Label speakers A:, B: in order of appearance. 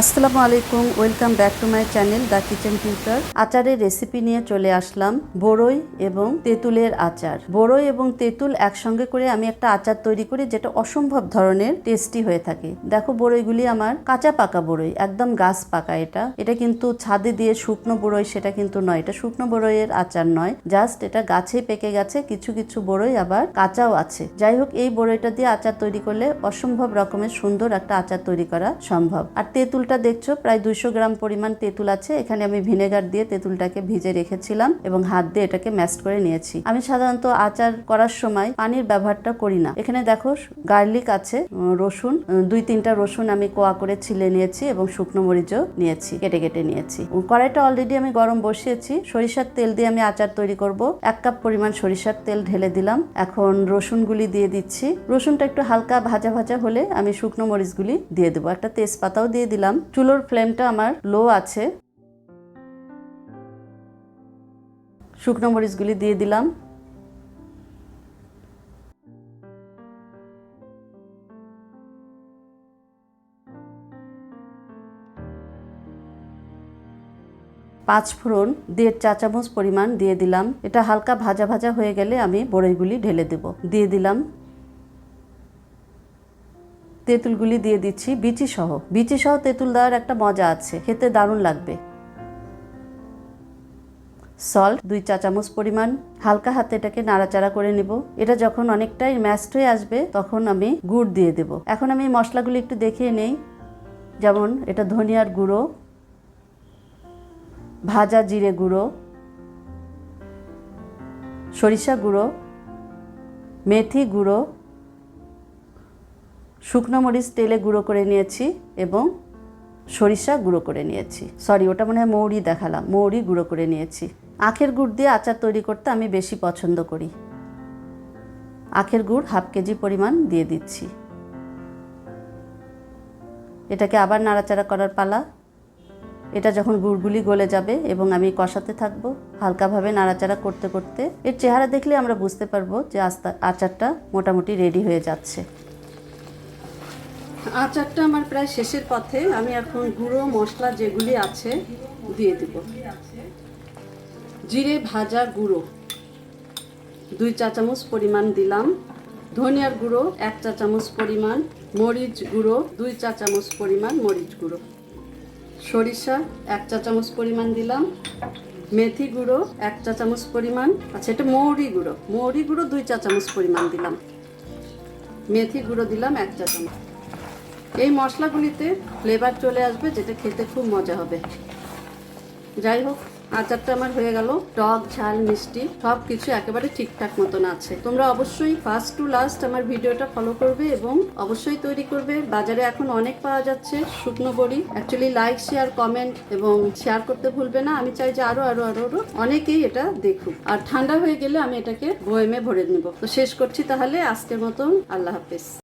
A: আসসালামু আলাইকুম, welcome back to my channel the kitchen tutor আচারের রেসিপি নিয়ে চলে আসলাম, বড়ই এবং তেঁতুলের আচার। বড়ই এবং তেঁতুল একসঙ্গে করে আমি একটা আচার তৈরি করি যেটা অসম্ভব ধরনের টেস্টি হয়ে থাকে। দেখো, বড়ইগুলি আমার কাঁচা পাকা বড়ই, একদম গাছ পাকা এটা। এটা কিন্তু ছাদে দিয়ে শুকনো বড়ই সেটা কিন্তু নয়, এটা শুকনো বড়ইয়ের আচার নয়। জাস্ট এটা গাছে পেকে গেছে, কিছু কিছু বড়ই আবার কাঁচাও আছে। যাই হোক, এই বড়ইটা দিয়ে আচার তৈরি করলে অসম্ভব রকমের সুন্দর একটা আচার তৈরি করা সম্ভব। আর তেঁতুলটা দেখছ? প্রায় দুইশো গ্রাম পরিমাণ তেঁতুল আছে। এখানে আমি ভিনেগার দিয়ে তেঁতুলটাকে ভিজে রেখেছিলাম এবং হাত দিয়ে এটাকে ম্যাশ করে নিয়েছি। আমি সাধারণত আচার করার সময় পানির ব্যবহারটা করি না। এখানে দেখো, গার্লিক আছে রসুন দুই তিনটা রসুন আমি কোয়া করে ছিলে নিয়েছি এবং শুকনো মরিচও নিয়েছি, কেটে কেটে নিয়েছি। কড়াইটা অলরেডি আমি গরম বসিয়েছি। সরিষার তেল দিয়ে আমি আচার তৈরি করব। এক কাপ পরিমাণ সরিষার তেল ঢেলে দিলাম। এখন রসুনগুলি দিয়ে দিচ্ছি। রসুনটা একটু হালকা ভাজা ভাজা হলে আমি শুকনো মরিচগুলি দিয়ে দেবো। একটা তেজপাতাও দিয়ে দিলাম চুলোর ফ্লেমটা আমার লো আছে। শুকনো মরিচগুলি দিয়ে দিলাম। পাঁচ ফোড়ন, দেড় চা চামচ পরিমাণ দিয়ে দিলাম। এটা হালকা ভাজা ভাজা হয়ে গেলে আমি বড়ইগুলি ঢেলে দেব। দিয়ে দিলাম। তেঁতুলগুলি দিয়ে দিচ্ছি, বিচি সহ। বিচি সহ তেঁতুল দেওয়ার একটা মজা আছে, খেতে দারুণ লাগবে। সল্ট, দুই চা চামচ পরিমাণ। হালকা হাতে এটাকে নাড়াচাড়া করে নেব। এটা যখন অনেকটাই ম্যাশড হয়ে আসবে, তখন আমি গুড় দিয়ে দেব। এখন আমি মশলাগুলি একটু দেখিয়ে নেই। যেমন এটা ধনিয়ার গুঁড়ো, ভাজা জিরে গুঁড়ো, সরিষা গুঁড়ো, মেথি গুঁড়ো শুকনো মরিচ তেলে গুঁড়ো করে নিয়েছি এবং সরিষা গুঁড়ো করে নিয়েছি। সরি ওটা মনে হয় মৌরি দেখালাম। মৌরি গুঁড়ো করে নিয়েছি। আখের গুড় দিয়ে আচার তৈরি করতে আমি বেশি পছন্দ করি। আখের গুড় হাফ কেজি পরিমাণ দিয়ে দিচ্ছি। এটাকে আবার নাড়াচাড়া করার পালা। এটা যখন গুড়গুলি গলে যাবে এবং আমি কষাতে থাকব, হালকাভাবে নাড়াচাড়া করতে করতে, এর চেহারা দেখলে আমরা বুঝতে পারব যে আস্তা, আচারটা মোটামুটি রেডি হয়ে যাচ্ছে। আচারটা আমার প্রায় শেষের পথে। আমি এখন গুঁড়ো মশলা যেগুলি আছে দিয়ে দেব। জিরে, ভাজা, গুঁড়ো। দুই চা চামচ পরিমাণ দিলাম। ধনিয়ার গুঁড়ো, এক চা চামচ পরিমাণ। মরিচ গুঁড়ো, দুই চা চামচ পরিমাণ মরিচ গুঁড়ো। সরিষা, এক চা চামচ পরিমাণ দিলাম। মেথি গুঁড়ো, এক চা চামচ পরিমাণ। আচ্ছা এটা মৌরি গুঁড়ো। মৌরি গুঁড়ো, দুই চা চামচ পরিমাণ দিলাম। মেথি গুঁড়ো দিলাম এক চা চামচ। এই মশলাগুলিতে ফ্লেভার চলে আসবে, যেটা খেতে খুব মজা হবে। যাই হোক, আচারটা আমার হয়ে গেল। টক, ঝাল, মিষ্টি সব কিছু একেবারে ঠিকঠাক মতন আছে। তোমরা অবশ্যই ফার্স্ট টু লাস্ট আমার ভিডিওটা ফলো করবে এবং অবশ্যই তৈরি করবে। বাজারে এখন অনেক পাওয়া যাচ্ছে শুকনো বড়ি। অ্যাকচুয়ালি লাইক শেয়ার কমেন্ট এবং শেয়ার করতে ভুলবে না। আমি চাই যে আরও আরও আরও আরও অনেকেই এটা দেখুক। আর ঠান্ডা হয়ে গেলে আমি এটাকে বয়েমে ভরে নেব। তো শেষ করছি তাহলে। আজকের মতন আল্লাহ হাফেজ।